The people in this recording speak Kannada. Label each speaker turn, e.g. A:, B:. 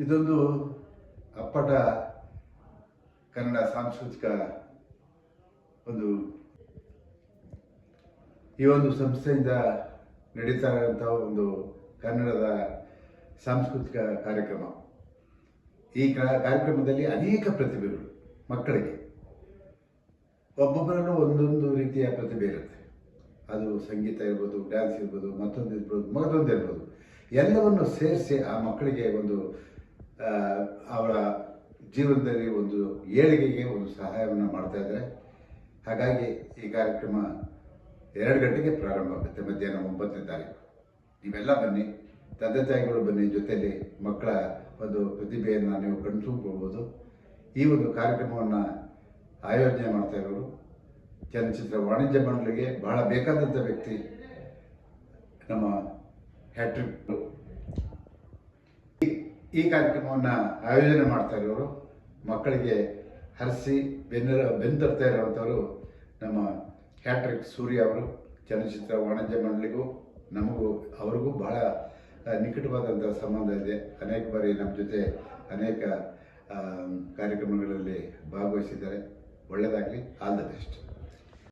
A: ಇದೊಂದು ಅಪ್ಪಟ ಕನ್ನಡ ಸಾಂಸ್ಕೃತಿಕ ಒಂದು ಈ ಒಂದು ಸಂಸ್ಥೆಯಿಂದ ನಡೀತಾ ಇರುವಂಥ ಒಂದು ಕನ್ನಡದ ಸಾಂಸ್ಕೃತಿಕ ಕಾರ್ಯಕ್ರಮ. ಈ ಕಾರ್ಯಕ್ರಮದಲ್ಲಿ ಅನೇಕ ಪ್ರತಿಭೆಗಳು ಮಕ್ಕಳಿಗೆ. ಒಬ್ಬೊಬ್ಬರಲ್ಲೂ ಒಂದೊಂದು ರೀತಿಯ ಪ್ರತಿಭೆ ಇರುತ್ತೆ. ಅದು ಸಂಗೀತ ಇರ್ಬೋದು, ಡ್ಯಾನ್ಸ್ ಇರ್ಬೋದು, ಮತ್ತೊಂದು ಇರ್ಬೋದು ಮತ್ತೊಂದು ಇರ್ಬೋದು. ಎಲ್ಲವನ್ನು ಸೇರಿಸಿ ಆ ಮಕ್ಕಳಿಗೆ ಒಂದು ಅವರ ಜೀವನದಲ್ಲಿ ಒಂದು ಏಳಿಗೆಗೆ ಒಂದು ಸಹಾಯವನ್ನು ಮಾಡ್ತಾ ಇದ್ದಾರೆ. ಹಾಗಾಗಿ ಈ ಕಾರ್ಯಕ್ರಮ ಎರಡು ಗಂಟೆಗೆ ಪ್ರಾರಂಭ ಆಗುತ್ತೆ ಮಧ್ಯಾಹ್ನ ಒಂಬತ್ತನೇ ತಾರೀಕು. ನೀವೆಲ್ಲ ಬನ್ನಿ, ತಂದೆ ತಾಯಿಗಳು ಬನ್ನಿ, ಜೊತೆಯಲ್ಲಿ ಮಕ್ಕಳ ಒಂದು ಪ್ರತಿಭೆಯನ್ನು ನೀವು ಕಣ್ತುಕೊಳ್ಬೋದು ಈ ಒಂದು ಕಾರ್ಯಕ್ರಮವನ್ನು ಆಯೋಜನೆ ಮಾಡ್ತಾ ಇರೋರು, ಚಲನಚಿತ್ರ ವಾಣಿಜ್ಯ ಮಂಡಳಿಗೆ ಬಹಳ ಬೇಕಾದಂಥ ವ್ಯಕ್ತಿ ನಮ್ಮ ಹ್ಯಾಟ್ರಿಕ್ ಈ- ಕಾರ್ಯಕ್ರಮವನ್ನು ಆಯೋಜನೆ ಮಾಡ್ತಾ ಇರೋರು, ಮಕ್ಕಳಿಗೆ ಹರಿಸಿ ಬೆನ್ನರ ಬೆನ್ನು ತರ್ತಾ ಇರೋವಂಥವ್ರು ನಮ್ಮ ಹ್ಯಾಟ್ರಿಕ್ ಸೂರ್ಯ ಅವರು, ಚಲನಚಿತ್ರ ವಾಣಿಜ್ಯ ಮಂಡಳಿಗೂ, ನಮಗೂ, ಅವ್ರಿಗೂ ಬಹಳ ನಿಕಟವಾದಂಥ ಸಂಬಂಧ ಇದೆ. ಅನೇಕ ಬಾರಿ ನಮ್ಮ ಜೊತೆ ಅನೇಕ ಕಾರ್ಯಕ್ರಮಗಳಲ್ಲಿ ಭಾಗವಹಿಸಿದ್ದಾರೆ. ಒಳ್ಳೆಯದಾಗಲಿ ಆಲ್ ದ ಬೆಸ್ಟ್.